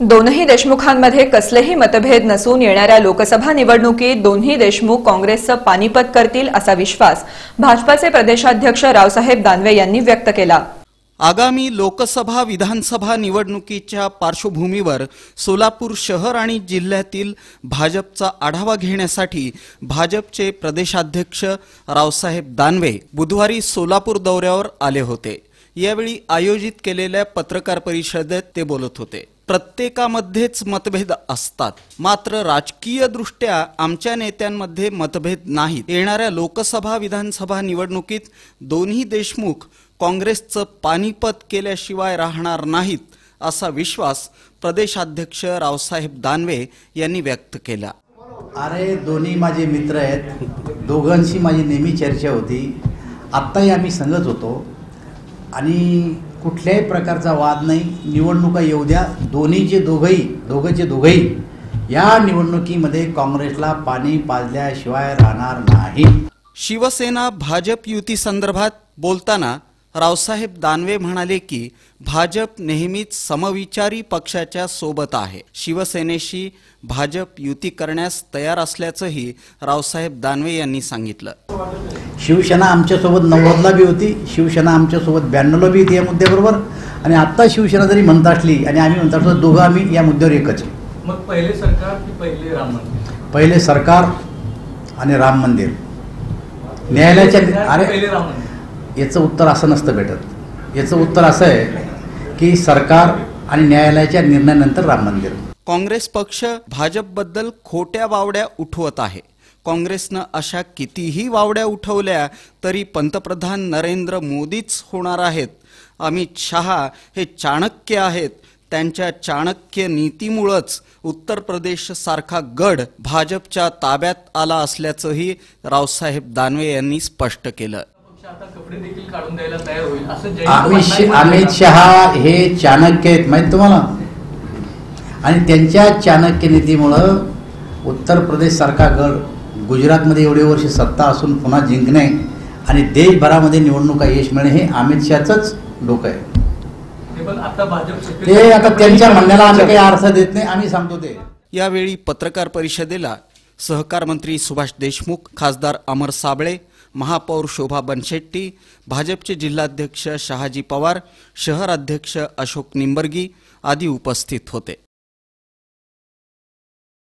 दोनही देशमुखांमध्ये कसलेही मतभेद नसून येणाऱ्या लोकसभा निवडणुकीत दोन्ही देशमुख काँग्रेसचं पानिपत करतील असा विश्वास भाजपाचे प्रदेशाध्यक्ष रावसाहेब दानवे यांनी व्यक्त केला. आगामी लोकसभा विधानसभा निवडणुकीच्या पार्श्वभूमीवर सोलापूर शहर आणि जिल्ह्यातील भाजपचा आढावा घेण्यासाठी भाजपचे प्रदेशाध्यक्ष रावसाहेब दानवे बुधवारी सोलापूर दौऱ्यावर आले होते. यावेळी आयोजित केलेल्या पत्रकार परिषदेत ते बोलत होते. प्रत्येकामध्येच मतभेद असतात. मात्र राजकीय दृष्ट्या आमच्या नेत्यांमध्ये मतभेद नाहीत. येणाऱ्या लोकसभा विधानसभा निवडणुकीत दोन्ही देशमुख काँग्रेसचं पानिपत केल्याशिवाय राहणार नाहीत असा विश्वास प्रदेशाध्यक्ष रावसाहेब दानवे यांनी व्यक्त केला. अरे दोन्ही माझे मित्र आहेत. दोघांशी माझी नेहमी चर्चा होती. आत्ताही आम्ही सांगत होतो. आणि कुठल्याही प्रकारचा वाद नाही. निवडणुका येऊ द्या. दोन्हीचे दोघंही दोघंचे दोघंही या निवडणुकीमध्ये काँग्रेसला पाणी पाजल्याशिवाय राहणार नाही. शिवसेना भाजप युती संदर्भात बोलताना रावसाहेब दानवे म्हणाले की भाजप नेहमीच समविचारी पक्षाच्या सोबत आहे. शिवसेनेशी भाजप युती करण्यास तयार असल्याचंही रावसाहेब दानवे यांनी सांगितलं. शिवसेना आमच्यासोबत नव्वदला बी होती शिवसेना आमच्यासोबत ब्याण्णवला बी होती या मुद्द्याबरोबर. आणि आत्ता शिवसेना जरी म्हणत असली आणि आम्ही म्हणत असलो दोघं आम्ही या मुद्द्यावर एकच आहे. मग पहिले सरकार की पहिले राम मंदिर? पहिले सरकार आणि राम मंदिर. न्यायालयाच्या पहिले अरे राम मंदिर? याचं उत्तर असं नसतं भेटत. याचं उत्तर असं आहे की सरकार आणि न्यायालयाच्या निर्णयानंतर राम मंदिर. काँग्रेस पक्ष भाजपबद्दल खोट्या वावड्या उठवत आहे. काँग्रेसनं अशा कितीही वावड्या उठवल्या तरी पंतप्रधान नरेंद्र मोदीच होणार आहेत. अमित शहा हे चाणक्य आहेत. त्यांच्या चाणक्य नीतीमुळंच उत्तर प्रदेश सारखा गड भाजपच्या ताब्यात आला असल्याचंही रावसाहेब दानवे यांनी स्पष्ट केलं. अमित. शहा हे चाणक्य आहेत माहीत तुम्हाला? आणि त्यांच्या चाणक्य नीतीमुळं उत्तर प्रदेशसारखा गड गुजरातमध्ये एवढे वर्ष सत्ता असून पुन्हा जिंकणे आणि देशभरामध्ये निवडणुका यश मिळणे हे अमित शहाचंच डोकं आहे. ते पण आता त्यांच्या म्हणण्याला आम्ही काही अर्थ देत नाही आम्ही सांगतो ते. यावेळी पत्रकार परिषदेला सहकार मंत्री सुभाष देशमुख खासदार अमर साबळे महापौर शोभा बनशेट्टी भाजपचे जिल्हाध्यक्ष शहाजी पवार शहर अध्यक्ष अशोक निंबर्गी आदी उपस्थित होते.